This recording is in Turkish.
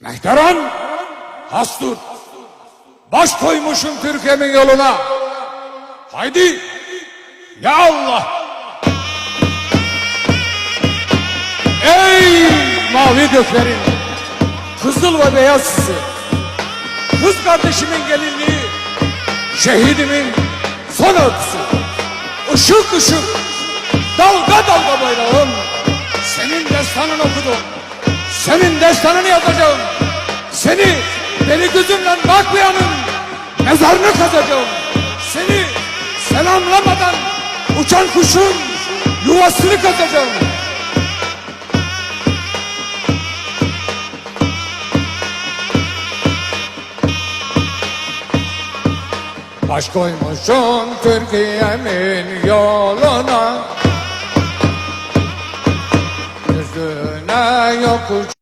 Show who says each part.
Speaker 1: Mehteran, hastur. Baş koymuşum Türkiye'min yoluna. Haydi, ya Allah. Ey mavi göklerin, kızıl ve beyaz sizi. Kız kardeşimin gelinliği, şehidimin son öpüsü. Işık ışık, dalga dalga bayrağım. Senin destanını okudum. Senin destanını yazacağım. Seni beni gözümle bakmayanın mezarını kazacağım. Seni selamlamadan uçan kuşun yuvasını kazacağım. Baş koymuşum Türkiye'min yoluna Yüzüne yokuş